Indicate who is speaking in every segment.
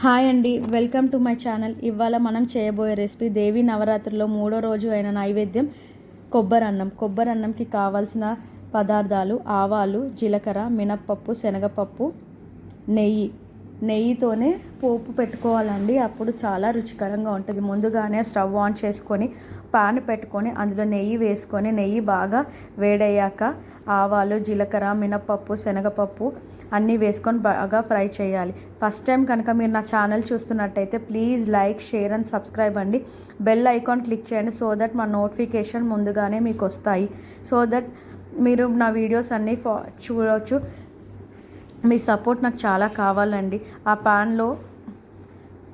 Speaker 1: Hi అండి. Welcome to my channel. ఇవాళ మనం చేయబోయే రెసిపీ దేవి నవరాత్రిలో మూడో రోజు అయిన నైవేద్యం కొబ్బరి అన్నం. కొబ్బరి అన్నంకి కావాల్సిన పదార్థాలు ఆవాలు జీలకర్ర మినప్పప్పు శనగపప్పు నెయ్యి. నెయ్యితోనే పోపు పెట్టుకోవాలండి. అప్పుడు చాలా రుచికరంగా ఉంటుంది. ముందుగానే స్టవ్ ఆన్ చేసుకొని పాన్ పెట్టుకొని అందులో నెయ్యి వేసుకొని నెయ్యి బాగా వేడయ్యాక ఆవాలు జీలకర్ర మినప్పప్పు శనగపప్పు అన్నీ వేసుకొని బాగా ఫ్రై చేయాలి. ఫస్ట్ టైం కనుక మీరు నా ఛానల్ చూస్తున్నట్టయితే please like share and subscribe అండి. బెల్ ఐకాన్ క్లిక్ చేయండి సో దట్ మా నోటిఫికేషన్ ముందుగానే మీకు వస్తాయి. సో దట్ మీరు నా వీడియోస్ అన్నీ ఫా చూడవచ్చు మీ సపోర్ట్ నాకు చాలా కావాలండి. ఆ పాన్లో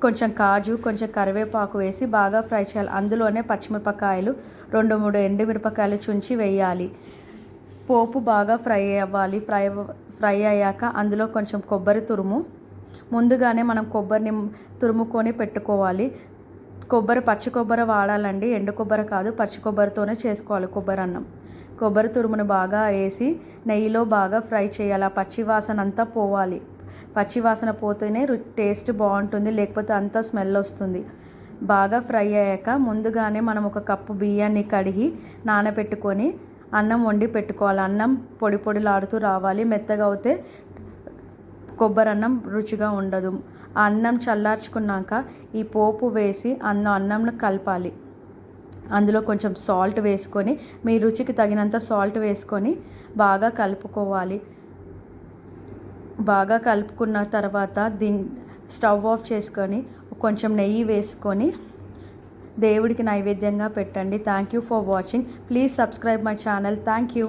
Speaker 1: కొంచెం కాజు కొంచెం కరివేపాకు వేసి బాగా ఫ్రై చేయాలి. అందులోనే పచ్చిమిరపకాయలు రెండు మూడు ఎండుమిరపకాయలు చుంచి వేయాలి. పోపు బాగా ఫ్రై అవ్వాలి. ఫ్రై ఫ్రై అయ్యాక అందులో కొంచెం కొబ్బరి తురుము. ముందుగానే మనం కొబ్బరిని తురుముకొని పెట్టుకోవాలి. కొబ్బరి పచ్చి కొబ్బరి వాడాలండి. ఎండు కొబ్బరి కాదు పచ్చి కొబ్బరితోనే చేసుకోవాలి కొబ్బరి అన్నం. కొబ్బరి తురుమును బాగా వేసి నెయ్యిలో బాగా ఫ్రై చేయాలి. ఆ పచ్చి వాసన అంతా పోవాలి. పచ్చి వాసన పోతేనే రు- టేస్ట్ బాగుంటుంది. లేకపోతే అంతా స్మెల్ వస్తుంది. బాగా ఫ్రై అయ్యాక ముందుగానే మనం ఒక కప్పు బియ్యాన్ని కడిగి నానబెట్టుకొని అన్నం వండి పెట్టుకోవాలి. అన్నం పొడి పొడిలాడుతూ రావాలి. మెత్తగా అవుతే కొబ్బరి అన్నం రుచిగా ఉండదు. ఆ అన్నం చల్లార్చుకున్నాక ఈ పోపు వేసి అన్నం అన్నంను కలపాలి. అందులో కొంచెం సాల్ట్ వేసుకొని మీ రుచికి తగినంత సాల్ట్ వేసుకొని బాగా కలుపుకోవాలి. బాగా కలుపుకున్న తర్వాత దీని స్టవ్ ఆఫ్ చేసుకొని కొంచెం నెయ్యి వేసుకొని దేవుడికి నైవేద్యంగా పెట్టండి. Thank you for watching please subscribe my channel thank you